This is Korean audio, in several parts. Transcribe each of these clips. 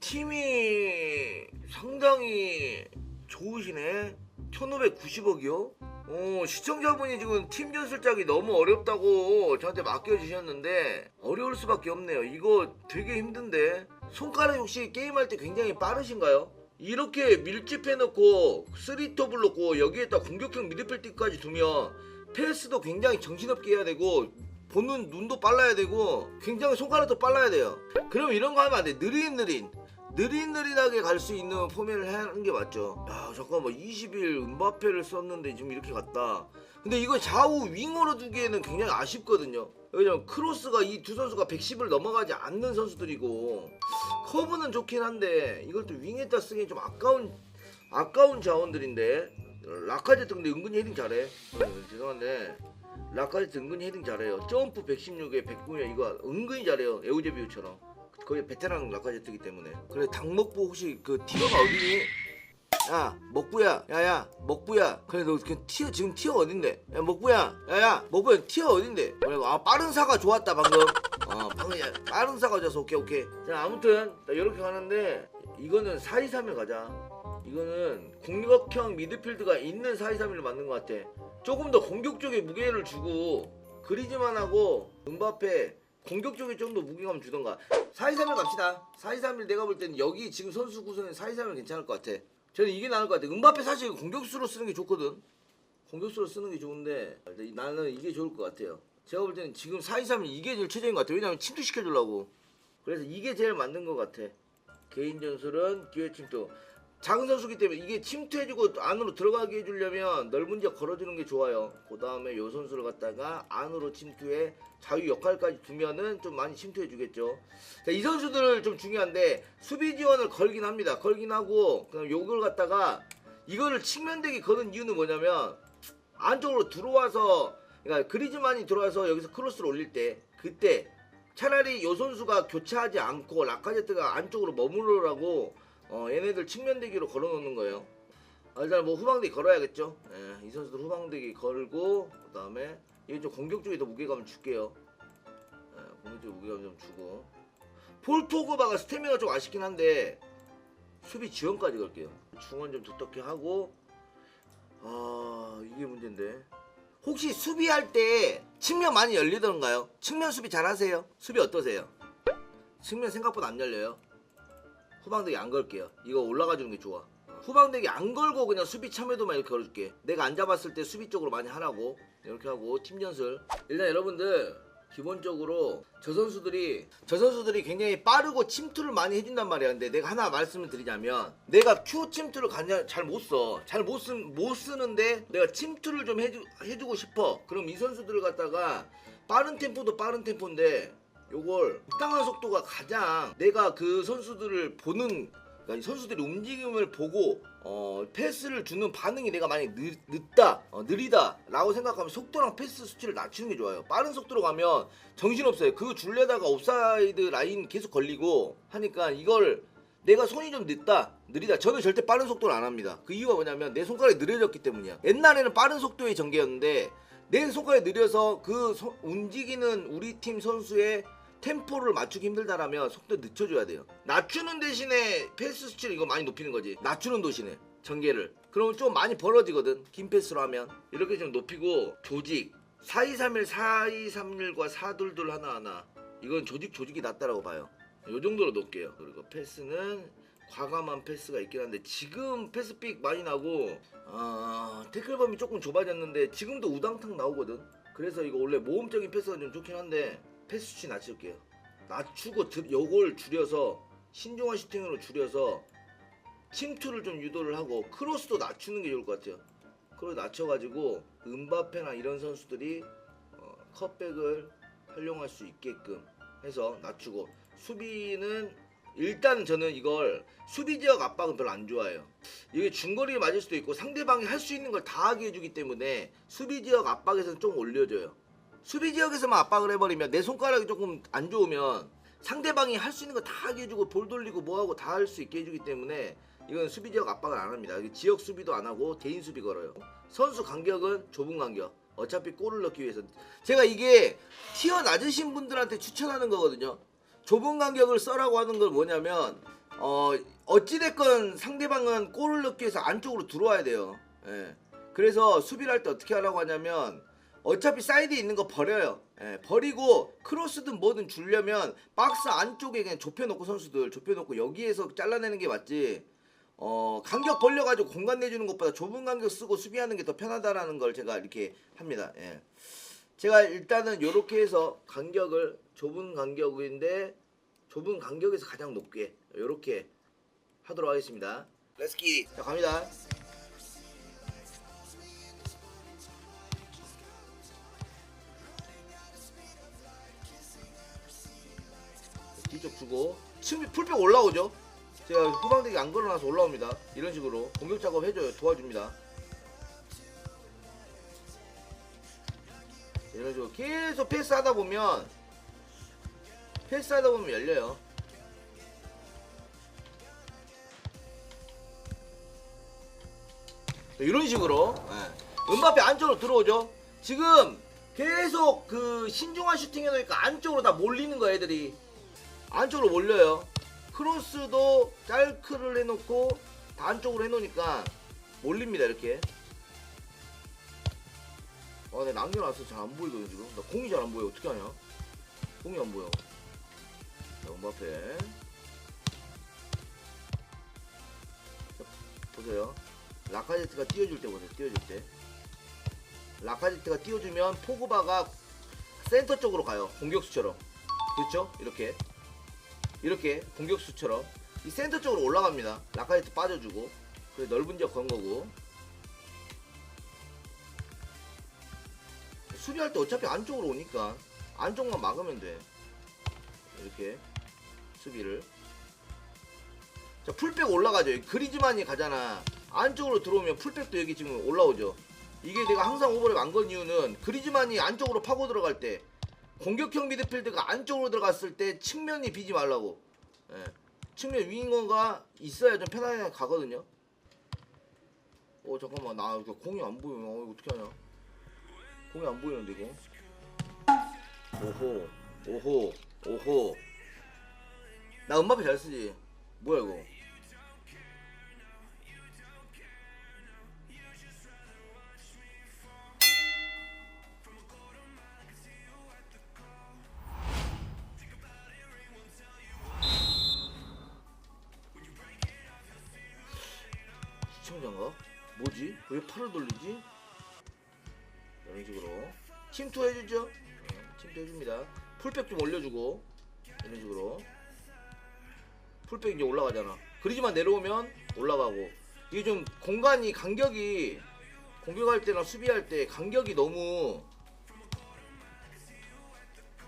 팀이 상당히 좋으시네. 1590억이요? 어, 시청자분이 지금 팀 전술짝이 너무 어렵다고 저한테 맡겨주셨는데 어려울 수밖에 없네요. 이거 되게 힘든데 손가락 혹시 게임할 때 굉장히 빠르신가요? 이렇게 밀집해놓고 쓰리톱을 놓고 여기에다 공격형 미드필드까지 두면 패스도 굉장히 정신없게 해야 되고 보는 눈도 빨라야 되고 굉장히 손가락도 빨라야 돼요. 그럼 이런 거 하면 안 돼. 느릿느릿. 느릿느릿하게 갈 수 있는 포맷을 하는 게 맞죠. 야 잠깐만 20일 은바페를 썼는데 지금 이렇게 갔다. 근데 이거 좌우 윙어로 두기에는 굉장히 아쉽거든요. 왜냐면 크로스가 이 두 선수가 110을 넘어가지 않는 선수들이고 커브는 좋긴 한데 이걸 또 윙에다 쓰기 좀 아까운 아까운 자원들인데 라카제트 근데 은근히 헤딩 잘해. 어, 죄송한데 라카제트 은근히 헤딩 잘해요. 점프 116에 109에 이거 은근히 잘해요. 에우제비우처럼. 거의 베테랑 라카제트기 때문에. 그래 닭먹부 혹시 그 디어가 어디니? 야 먹부야. 야야 먹부야. 그래 너그 티어 지금 티어 어딘데? 야 먹부야. 야야 먹부야 티어 어딘데? 그리고 아 빠른 사가 좋았다 방금. 어 방금 야, 빠른 사가 좋아서 오케이 오케이. 자 아무튼 나 이렇게 가는데 이거는 4-2-3을 가자. 이거는 공격형 미드필드가 있는 4-2-3-1을 맞는 것 같아. 조금 더 공격 쪽에 무게를 주고 그리즈만하고 은바페 공격 쪽에 좀더 무게감 주던가. 4-2-3-1 갑시다. 4-2-3-1 내가 볼 때는 여기 지금 선수 구성에 4-2-3-1 괜찮을 것 같아. 저는 이게 나을 것 같아. 은바페 사실 공격수로 쓰는 게 좋거든. 공격수로 쓰는 게 좋은데 나는 이게 좋을 것 같아요. 제가 볼 때는 지금 4-2-3-1 이게 제일 최적인 것 같아요. 왜냐면 침투 시켜주려고. 그래서 이게 제일 맞는 것 같아. 개인 전술은 기회 침투 작은 선수기 때문에 이게 침투해주고 안으로 들어가게 해주려면 넓은 지역 걸어주는 게 좋아요. 그 다음에 요 선수를 갖다가 안으로 침투해 자유 역할까지 두면은 좀 많이 침투해주겠죠. 자, 이 선수들 좀 중요한데 수비 지원을 걸긴 합니다. 걸긴 하고 그럼 요걸 갖다가 이거를 측면대기 거는 이유는 뭐냐면 안쪽으로 들어와서 그러니까 그리즈만이 들어와서 여기서 크로스를 올릴 때 그때 차라리 요 선수가 교체하지 않고 라카제트가 안쪽으로 머무르라고 어, 얘네들 측면 대기로 걸어놓는 거예요. 아, 일단 뭐 후방대기 걸어야겠죠. 예, 이 선수들 후방대기 걸고 그 다음에 이게 좀 공격 쪽에 더 무게감을 줄게요. 예, 공격 쪽에 무게감 좀 주고 폴 포그바가 스태미가 좀 아쉽긴 한데 수비 지원까지 걸게요. 중원 좀 두텁게 하고 아 이게 문제인데 혹시 수비할 때 측면 많이 열리던가요? 측면 수비 잘하세요? 수비 어떠세요? 측면 생각보다 안 열려요. 후방대기 안 걸게요. 이거 올라가 주는 게 좋아. 후방대기 안 걸고 그냥 수비 참여도만 이렇게 걸어줄게. 내가 안 잡았을 때 수비 쪽으로 많이 하라고 이렇게 하고 팀 전술. 일단 여러분들 기본적으로 저 선수들이 저 선수들이 굉장히 빠르고 침투를 많이 해준단 말이야. 근데 내가 하나 말씀을 드리자면 내가 큐 침투를 잘못 써. 잘 못 쓰, 못 쓰는데 내가 침투를 좀 해주, 해주고 싶어. 그럼 이 선수들을 갖다가 빠른 템포도 빠른 템포인데 요걸 적당한 속도가 가장 내가 그 선수들을 보는 그러니까 이 선수들의 움직임을 보고 어, 패스를 주는 반응이 내가 많이 늦, 늦다 어, 느리다 라고 생각하면 속도랑 패스 수치를 낮추는 게 좋아요. 빠른 속도로 가면 정신 없어요. 그거 줄려다가 옵사이드 라인 계속 걸리고 하니까 이걸 내가 손이 좀 늦다 느리다. 저는 절대 빠른 속도를 안 합니다. 그 이유가 뭐냐면 내 손가락이 느려졌기 때문이야. 옛날에는 빠른 속도의 전개였는데 내 손가락이 느려서 그 소- 움직이는 우리 팀 선수의 템포를 맞추기 힘들다라면 속도 늦춰줘야 돼요. 낮추는 대신에 패스 수치를 이거 많이 높이는 거지. 낮추는 도시네 전개를. 그러면 좀 많이 벌어지거든. 긴 패스로 하면 이렇게 좀 높이고 조직 4231, 4231과 422 하나하나 이건 조직 조직이 낫다라고 봐요. 요 정도로 놓을게요. 그리고 패스는 과감한 패스가 있긴 한데 지금 패스픽 많이 나고 아 태클 범위 조금 좁아졌는데 지금도 우당탕 나오거든. 그래서 이거 원래 모험적인 패스가 좀 좋긴 한데 패스 수치 낮출게요. 낮추고 드- 요걸 줄여서 신중한 슈팅으로 줄여서 침투를 좀 유도를 하고 크로스도 낮추는 게 좋을 것 같아요. 크로스 낮춰가지고 은바페나 이런 선수들이 어, 컷백을 활용할 수 있게끔 해서 낮추고 수비는 일단 저는 이걸 수비 지역 압박은 별로 안 좋아해요. 이게 중거리에 맞을 수도 있고 상대방이 할 수 있는 걸 다 하게 해주기 때문에 수비 지역 압박에서는 좀 올려줘요. 수비 지역에서만 압박을 해버리면 내 손가락이 조금 안 좋으면 상대방이 할 수 있는 거 다 하게 해주고 볼 돌리고 뭐하고 다 할 수 있게 해주기 때문에 이건 수비 지역 압박을 안 합니다. 지역 수비도 안 하고 개인 수비 걸어요. 선수 간격은 좁은 간격. 어차피 골을 넣기 위해서 제가 이게 티어 낮으신 분들한테 추천하는 거거든요. 좁은 간격을 써라고 하는 건 뭐냐면 어 어찌됐건 상대방은 골을 넣기 위해서 안쪽으로 들어와야 돼요. 예. 그래서 수비를 할 때 어떻게 하라고 하냐면 어차피 사이드에 있는 거 버려요. 예, 버리고 크로스든 뭐든 주려면 박스 안쪽에 그냥 좁혀놓고 선수들 좁혀놓고 여기에서 잘라내는 게 맞지. 어 간격 벌려가지고 공간 내주는 것보다 좁은 간격 쓰고 수비하는 게 더 편하다라는 걸 제가 이렇게 합니다. 예. 제가 일단은 이렇게 해서 간격을 좁은 간격인데 좁은 간격에서 가장 높게 이렇게 하도록 하겠습니다. 렛츠 기 자 갑니다. 주고 층이 풀백 올라오죠. 제가 후방대기 안 걸어놔서 올라옵니다. 이런 식으로 공격 작업 해줘요. 도와줍니다. 이런 식으로 계속 패스 하다 보면 패스 하다 보면 열려요. 이런 식으로 예. 은바페 안쪽으로 들어오죠. 지금 계속 그 신중한 슈팅 해놓으니까 안쪽으로 다 몰리는 거야 애들이 안쪽으로 몰려요. 크로스도 짤크를 해놓고 다 안쪽으로 해놓으니까 몰립니다 이렇게. 아, 내가 남겨놨어 잘 안 보이거든 지금. 나 공이 잘 안 보여. 어떻게 하냐? 공이 안 보여. 자, 음바페. 자, 보세요. 라카제트가 띄워줄 때 보세요. 띄워줄 때. 라카제트가 띄워주면 포그바가 센터 쪽으로 가요. 공격수처럼. 그렇죠? 이렇게. 이렇게 공격수처럼 이 센터 쪽으로 올라갑니다. 라카제트 빠져주고 그래 넓은 지역 건 거고 수비할 때 어차피 안쪽으로 오니까 안쪽만 막으면 돼. 이렇게 수비를 자 풀백 올라가죠. 그리즈만이 가잖아. 안쪽으로 들어오면 풀백도 여기 지금 올라오죠. 이게 내가 항상 오버랩 안 건 이유는 그리즈만이 안쪽으로 파고 들어갈 때 공격형 미드필드가 안쪽으로 들어갔을 때 측면이 비지 말라고. 예. 측면 윙어가 있어야 좀 편하게 가거든요. 어 잠깐만 나 이거 공이 안 보여. 어, 이거 어떻게 하냐? 공이 안 보이는데 이거. 오호 오호 오호. 나 음마페 잘 쓰지. 뭐야 이거? 이런 식으로 침투 해주죠? 네, 침투 해줍니다. 풀백 좀 올려주고 이런 식으로 풀백 이제 올라가잖아. 그리지만 내려오면 올라가고 이게 좀 공간이 간격이 공격할 때나 수비할 때 간격이 너무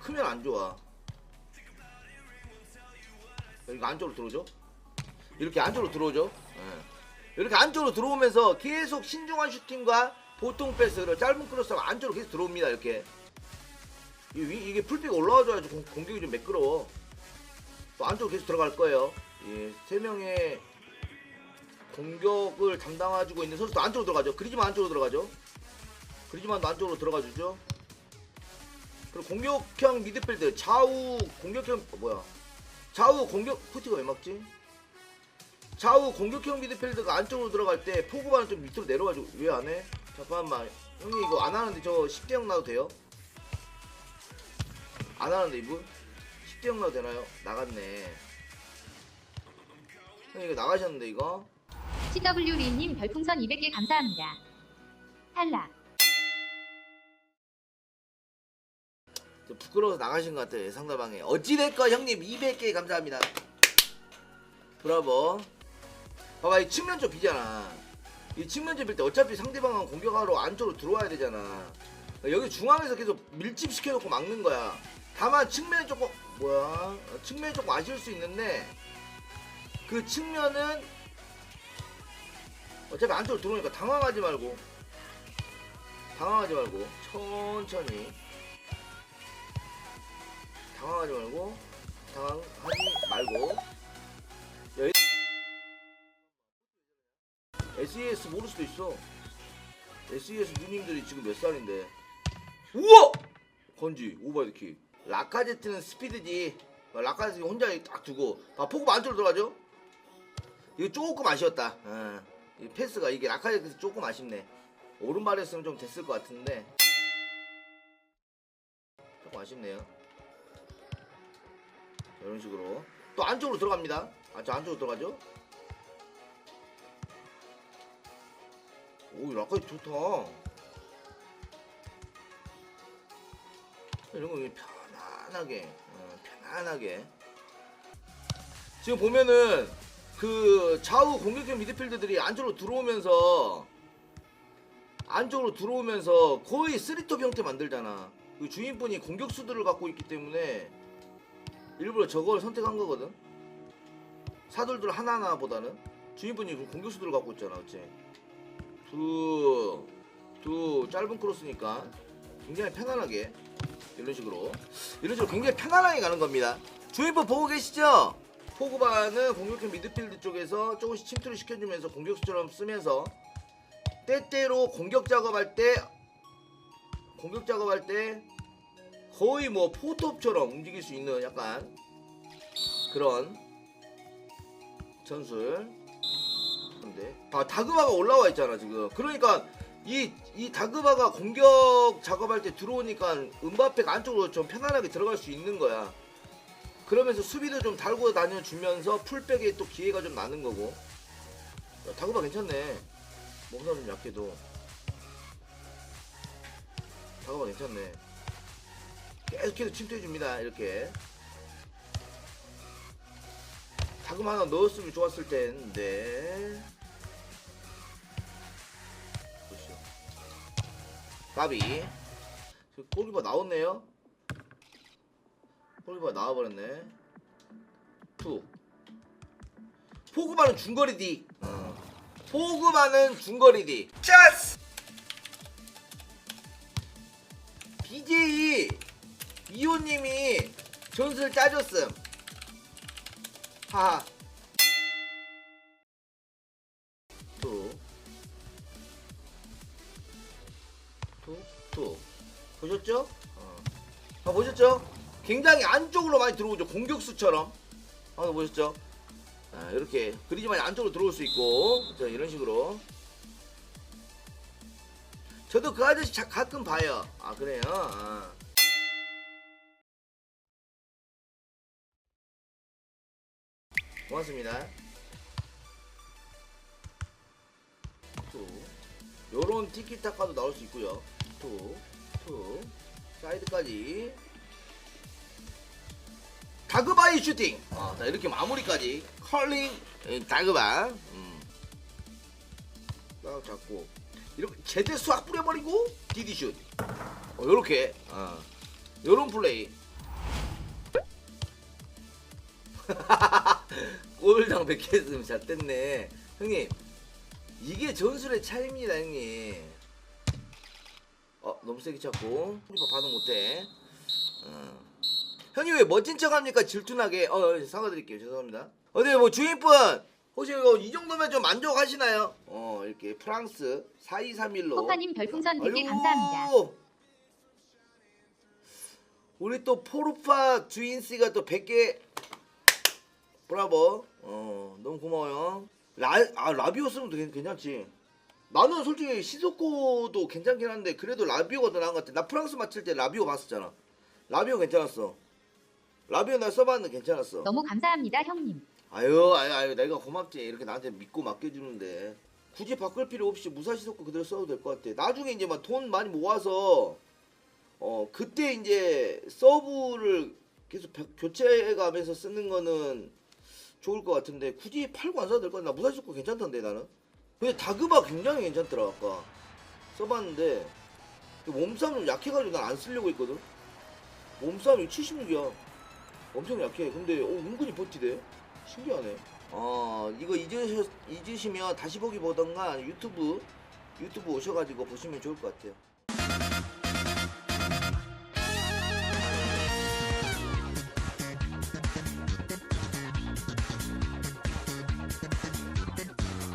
크면 안 좋아. 이거 안쪽으로 들어오죠? 이렇게 안쪽으로 들어오죠? 예. 이렇게 안쪽으로 들어오면서 계속 신중한 슈팅과 보통 패스를 짧은 크로스하면 안쪽으로 계속 들어옵니다 이렇게. 이 위- 이게 풀백 올라와줘야지 공, 공격이 좀 매끄러워. 또 안쪽으로 계속 들어갈 거예요. 예, 세 명의 공격을 담당해주고 있는 선수도 안쪽으로 들어가죠. 그리지만 안쪽으로 들어가죠. 그리지만도 안쪽으로 들어가주죠. 그리고 공격형 미드필드 좌우 공격형 어, 뭐야? 좌우 공격 푸티가 왜 막지? 좌우 공격형 미드필드가 안쪽으로 들어갈 때 포그바는 좀 밑으로 내려가지고 왜 안 해? 잠깐만 형님 이거 안 하는데 저 10대0 나도 돼요? 안 하는데 이분? 10대0 나도 되나요? 나갔네 형님 이거 나가셨는데 이거? CW리님 별풍선 200개 감사합니다. 탈락. 좀 부끄러워서 나가신 것 같아요 상대방에 어찌됐건 형님 200개 감사합니다 브라보 봐봐 이 측면 좀 비잖아. 이 측면 좀빌때 어차피 상대방은 공격하러 안쪽으로 들어와야 되잖아. 여기 중앙에서 계속 밀집시켜놓고 막는 거야. 다만 측면이 조금 뭐야? 어, 측면이 조금 아쉬울 수 있는데 그 측면은 어차피 안쪽으로 들어오니까 당황하지 말고 당황하지 말고 천천히. 당황하지 말고 당황하지 말고 SES 모를 수도 있어 SES 누님들이 지금 몇 살인데 우와 건지 오버헤드킥 라카제트는 스피드지 라카제트 혼자 딱 두고 봐 포그 안쪽으로 들어가죠 이거 조금 아쉬웠다. 어. 이 패스가 이게 라카이에서 조금 아쉽네. 오른발이었으면 좀 됐을 것 같은데 조금 아쉽네요. 자, 이런 식으로 또 안쪽으로 들어갑니다. 아, 저 안쪽으로 들어가죠? 오, 라카이 좋다. 이런 거 편안하게, 어, 편안하게. 지금 보면은 그 좌우 공격형 미드필더들이 안쪽으로 들어오면서 안쪽으로 들어오면서 거의 쓰리톱 형태 만들잖아. 그 주인분이 공격수들을 갖고 있기 때문에 일부러 저걸 선택한 거거든. 사돌들 하나하나보다는 주인분이 그 공격수들을 갖고 있잖아, 그치? 두, 두 짧은 크로스니까 굉장히 편안하게 이런 식으로 이런 식으로 굉장히 편안하게 가는 겁니다. 주인분 보고 계시죠? 포그바는 공격형 미드필드 쪽에서 조금씩 침투를 시켜주면서 공격수처럼 쓰면서 때때로 공격 작업할 때 공격 작업할 때 거의 뭐 포톱처럼 움직일 수 있는 약간 그런 전술 근데. 아 다그바가 올라와 있잖아 지금. 그러니까 이, 이 다그바가 공격 작업할 때 들어오니까 은바페가 안쪽으로 좀 편안하게 들어갈 수 있는 거야. 그러면서 수비도 좀 달고 다녀주면서 풀백에 또 기회가 좀 나는 거고. 야, 다그바 괜찮네. 몸싸움 좀 약해도. 다그바 괜찮네. 계속해서 침투해줍니다 이렇게 다그마 하나 넣었으면 좋았을 텐데. 보시죠 까비. 저 골키퍼 나왔네요. 골키퍼 나와버렸네. 툭 포그바는 중거리 D 어. 포그바는 중거리 D 짜스! BJ 이호님이 전술 짜줬음 하하 툭 툭, 툭. 보셨죠? 어. 아, 보셨죠? 굉장히 안쪽으로 많이 들어오죠. 공격수처럼. 아, 보셨죠? 아, 이렇게 그리지만 안쪽으로 들어올 수 있고, 자, 이런 식으로. 저도 그 아저씨 자- 가끔 봐요. 아, 그래요? 아. 고맙습니다. 또 요런 티키타카도 나올 수 있고요. 또, 또 사이드까지 다그바의 슈팅. 아, 자, 이렇게 마무리까지 컬링 에, 다그바. 음. 딱 잡고 이렇게 제대 수확 뿌려버리고 디디 슛. 어, 요렇게. 아, 요런 플레이. 골당 100개 했으면 잘 됐네. 형님, 이게 전술의 차이입니다, 형님. 어, 너무 세게 찼고. 리버 반응 못해. 어. 형님 왜 멋진 척 합니까? 질투나게. 어, 사과드릴게요. 죄송합니다. 어디 뭐 주인분 혹시 이거 이 정도면 좀 만족하시나요? 어, 이렇게 프랑스 4231로. 호파님 별풍선 100개 감사합니다. 우리 또 포르파 주인씨가 또 100개 브라보. 어, 너무 고마워요. 라, 아, 라비오 쓰면 도 괜- 괜찮지. 나는 솔직히 시소코도 괜찮긴 한데 그래도 라비오가 더 나은 것 같아. 나 프랑스 맞힐 때 라비오 봤었잖아. 라비오 괜찮았어. 라비오 나 써봤는데 괜찮았어. 너무 감사합니다, 형님. 아유 아유 아유 내가 고맙지 이렇게 나한테 믿고 맡겨주는데 굳이 바꿀 필요 없이 무사시 속고 그대로 써도 될 것 같아 나중에 이제 막 돈 많이 모아서 어 그때 이제 서브를 계속 벼- 교체해가면서 쓰는 거는 좋을 것 같은데 굳이 팔고 안 사도 될 것 같아 나 무사시 속고 괜찮던데 나는? 근데 다그바 굉장히 괜찮더라 아까. 써봤는데 그 몸싸움 좀 약해가지고 난 안 쓰려고 했거든? 몸싸움이 76이야. 엄청 약해. 근데 어, 은근히 버티대. 신기하네. 어 이거 잊으셨, 잊으시면 다시 보기 보던가 유튜브 유튜브 오셔가지고 보시면 좋을 것 같아요.